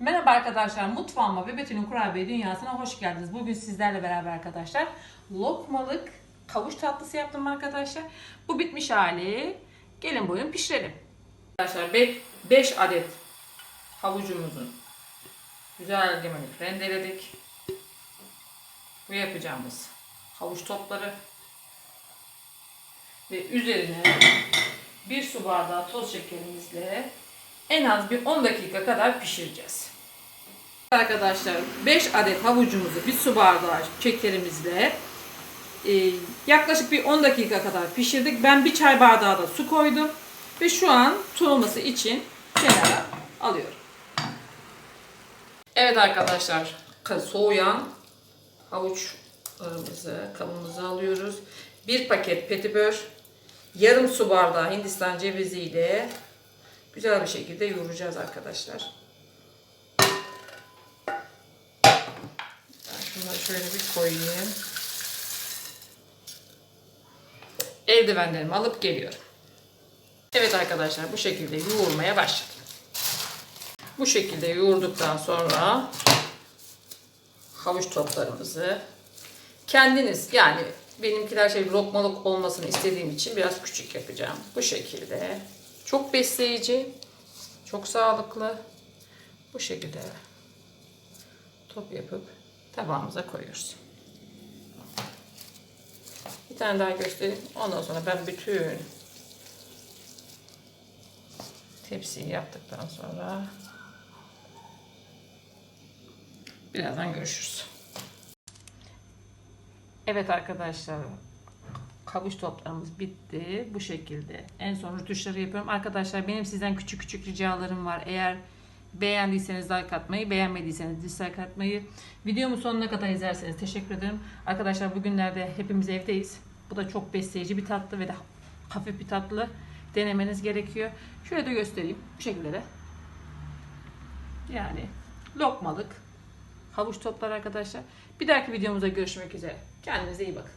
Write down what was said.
Merhaba arkadaşlar, mutfağıma ve Betül'ün kurabiye dünyasına hoş geldiniz. Bugün sizlerle beraber arkadaşlar lokmalık kavuş tatlısı yaptım arkadaşlar. Bu bitmiş hali. Gelin buyurun pişirelim. Arkadaşlar 5 adet havucumuzun güzel limonuk rendeledik. Bu yapacağımız havuç topları ve üzerine bir su bardağı toz şekerimizle en az bir 10 dakika kadar pişireceğiz. Arkadaşlar 5 adet havucumuzu bir su bardağı şekerimizle e, yaklaşık bir 10 dakika kadar pişirdik. Ben bir çay bardağı da su koydum ve şu an soğuması için kenara alıyorum. Evet arkadaşlar soğuyan havuçlarımızı kabımıza alıyoruz. Bir paket petibör, yarım su bardağı hindistan cevizi ile güzel bir şekilde yoğuracağız arkadaşlar. Şunları şöyle bir koyayım. Eldivenlerimi alıp geliyorum. Evet arkadaşlar bu şekilde yoğurmaya başladım. Bu şekilde yoğurduktan sonra havuç toplarımızı kendiniz yani benimkiler şey lokmalık olmasını istediğim için biraz küçük yapacağım. Bu şekilde çok besleyici, çok sağlıklı. Bu şekilde top yapıp tabağımıza koyuyoruz. Bir tane daha göstereyim. Ondan sonra ben bütün tepsiyi yaptıktan sonra birazdan görüşürüz. Evet arkadaşlar kavuş toplarımız bitti. Bu şekilde. En son rötuşları yapıyorum. Arkadaşlar benim sizden küçük küçük ricalarım var. Eğer beğendiyseniz like atmayı, beğenmediyseniz dislike atmayı, videomu sonuna kadar izlerseniz teşekkür ederim. Arkadaşlar bugünlerde hepimiz evdeyiz. Bu da çok besleyici bir tatlı ve de hafif bir tatlı. Denemeniz gerekiyor. Şöyle de göstereyim. Bu şekilde de. Yani lokmalık havuç toplar arkadaşlar. Bir dahaki videomuzda görüşmek üzere. Kendinize iyi bakın.